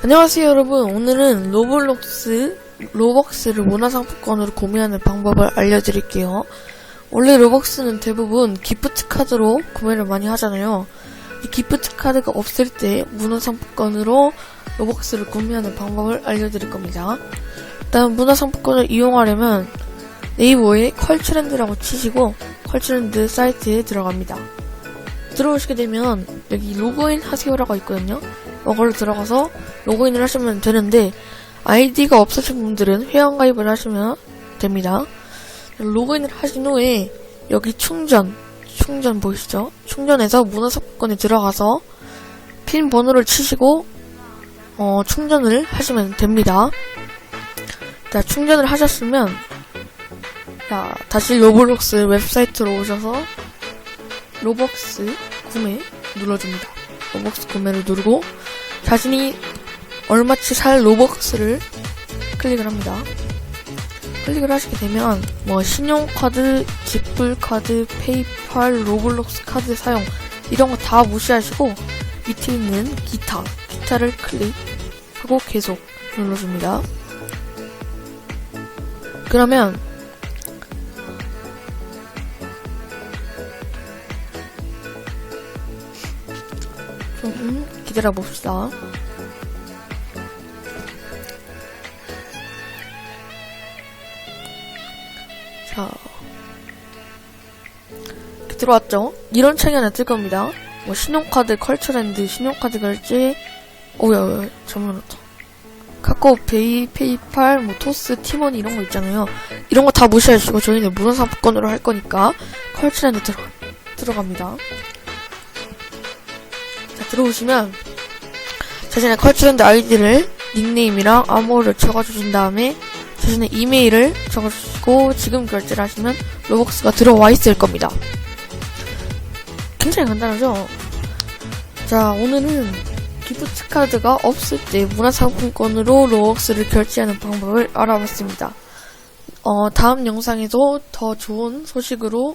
안녕하세요 여러분. 오늘은 로블록스 로벅스를 문화상품권으로 구매하는 방법을 알려드릴게요. 원래 로벅스는 대부분 기프트 카드로 구매를 많이 하잖아요. 이 기프트 카드가 없을 때 문화상품권으로 로벅스를 구매하는 방법을 알려드릴 겁니다. 일단 문화상품권을 이용하려면 네이버에 컬처랜드라고 치시고 컬처랜드 사이트에 들어갑니다 들어오시게 되면 여기 로그인 하세요라고 있거든요 이걸로 들어가서 로그인을 하시면 되는데 아이디가 없으신 분들은 회원가입을 하시면 됩니다. 로그인을 하신 후에 여기 충전, 충전 보이시죠? 충전해서 문화상품권에 들어가서 핀 번호를 치시고 어, 충전을 하시면 됩니다. 자, 충전을 하셨으면 자, 다시 로블록스 웹사이트로 오셔서 로벅스 구매 눌러줍니다. 로벅스 구매를 누르고 자신이 얼마치 살 로벅스를 클릭을 합니다. 클릭을 하시게 되면 뭐 신용카드, 지불카드, 페이팔, 로블록스 카드 사용 이런 거 다 무시하시고 밑에 있는 기타, 기타를 클릭하고 계속 눌러줍니다. 그러면 좀 기다려 봅시다. 자, 들어왔죠? 이런 창이 하나 뜰 겁니다. 뭐 신용카드, 컬처랜드, 신용카드 결제, 오야, 오야, 잘못했다. 카카오페이, 페이팔, 뭐 토스, 티머니 이런 거 있잖아요. 이런 거 다 무시하시고 저희는 문화상품권으로 할 거니까 컬처랜드 들어 들어갑니다. 자, 들어오시면 자신의 컬처랜드 아이디를 닉네임이랑 암호를 적어주신 다음에 자신의 이메일을 적어주시고 지금 결제를 하시면 로벅스가 들어와 있을 겁니다. 굉장히 간단하죠? 자, 오늘은 기프트 카드가 없을 때 문화상품권으로 로벅스를 결제하는 방법을 알아봤습니다. 어, 다음 영상에도 더 좋은 소식으로